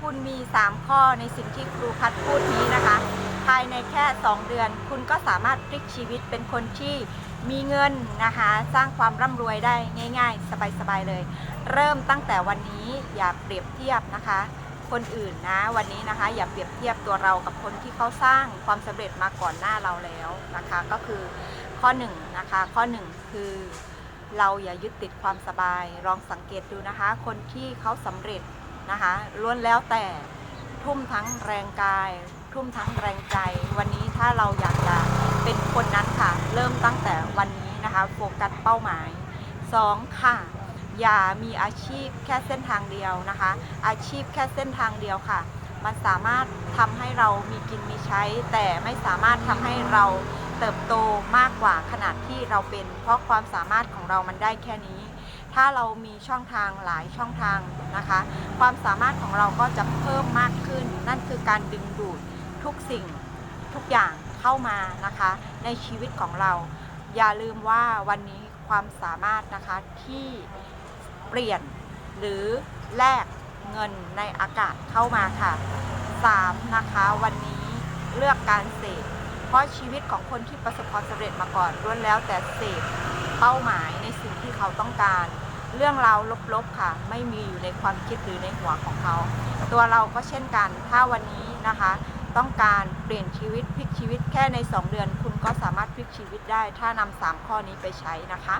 คุณมี 3 ข้อในสิ่งที่ครูพัดพูดนี้นะคะ ภายในแค่ 2 เดือน คุณก็สามารถพลิกชีวิตเป็นคนที่มีเงินนะคะ สร้างความร่ำรวยได้ง่าย ๆ สบายๆเลย เริ่มตั้งแต่วันนี้อย่าเปรียบเทียบนะคะ คนอื่นนะวันนี้นะคะ อย่าเปรียบเทียบตัวเรากับคนที่เขาสร้างความสำเร็จมาก่อนหน้าเราแล้วนะคะ ก็คือข้อหนึ่งนะคะ ข้อหนึ่งคือเราอย่ายึดติดความสบายลองสังเกตดูนะคะ คนที่เขาสำเร็จ นะคะล้วนแล้วแต่ทุ่มทั้งแรงกาย ทุ่มทั้งแรงใจ วันนี้ถ้าเราอยากจะเป็นคนนั้นค่ะ เริ่มตั้งแต่วันนี้นะคะโฟกัสเป้าหมาย 2. ค่ะ อย่ามีอาชีพแค่เส้นทางเดียวนะคะ อาชีพแค่เส้นทางเดียวค่ะ มันสามารถทำให้เรามีกินมีใช้ แต่ไม่สามารถทำให้เราเติบโตมากกว่าขนาดที่เราเป็น เพราะความสามารถของเรามันได้แค่นี้ ถ้าเรามีช่องทางหลายช่องทางนะคะ ความสามารถของเราก็จะเพิ่มมากขึ้น นั่นคือการดึงดูดทุกสิ่งทุกอย่างเข้ามานะคะ ในชีวิตของเรา อย่าลืมว่าวันนี้ความสามารถนะคะที่เปลี่ยนหรือแลกเงินในอากาศเข้ามาค่ะ 3. นะคะวันนี้เลือกการเสพเพราะชีวิตของคนที่ประสบความสำเร็จมาก่อนล้วนแล้วแต่เสพเป้าหมายในสิ่งที่เขาต้องการ เรื่องราวลบๆค่ะ ไม่มีอยู่ในความคิดหรือในหัวของเขา ตัวเราก็เช่นกัน ถ้าวันนี้นะคะ ต้องการเปลี่ยนชีวิตพลิกชีวิตแค่ใน 2 เดือน คุณก็สามารถพลิกชีวิตได้ ถ้านำสามข้อนี้ไปใช้นะคะ